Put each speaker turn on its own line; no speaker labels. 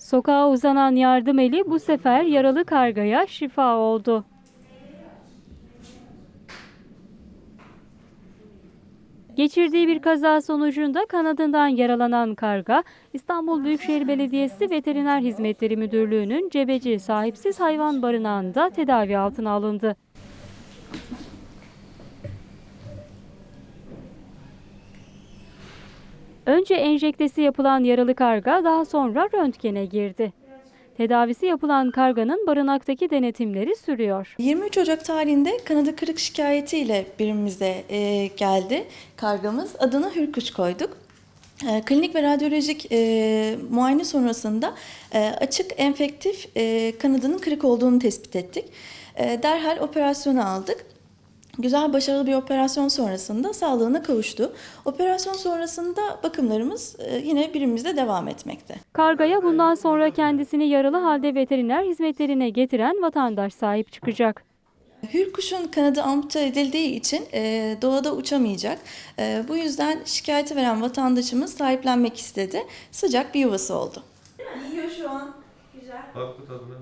Sokağa uzanan yardım eli bu sefer yaralı kargaya şifa oldu. Geçirdiği bir kaza sonucunda kanadından yaralanan karga, İstanbul Büyükşehir Belediyesi Veteriner Hizmetleri Müdürlüğü'nün Cebeci Sahipsiz Hayvan Barınağı'nda tedavi altına alındı. Önce enjektesi yapılan yaralı karga daha sonra röntgene girdi. Tedavisi yapılan karganın barınaktaki denetimleri sürüyor.
23 Ocak tarihinde kanadı kırık şikayetiyle birimimize e, geldi kargamız. Adını Hürkuş koyduk. E, klinik ve radyolojik e, muayene sonrasında e, açık enfektif e, kanadının kırık olduğunu tespit ettik. E, derhal operasyonu aldık. Güzel başarılı bir operasyon sonrasında sağlığına kavuştu. Operasyon sonrasında bakımlarımız e, yine birimimizde devam etmekte.
Kargaya bundan sonra kendisini yaralı halde veteriner hizmetlerine getiren vatandaş sahip çıkacak.
Hürkuş'un kanadı ampute edildiği için e, doğada uçamayacak. E, bu yüzden şikayeti veren vatandaşımız sahiplenmek istedi. Sıcak bir yuvası oldu.
Yiyor şu an. Güzel.
Bak bu tadına.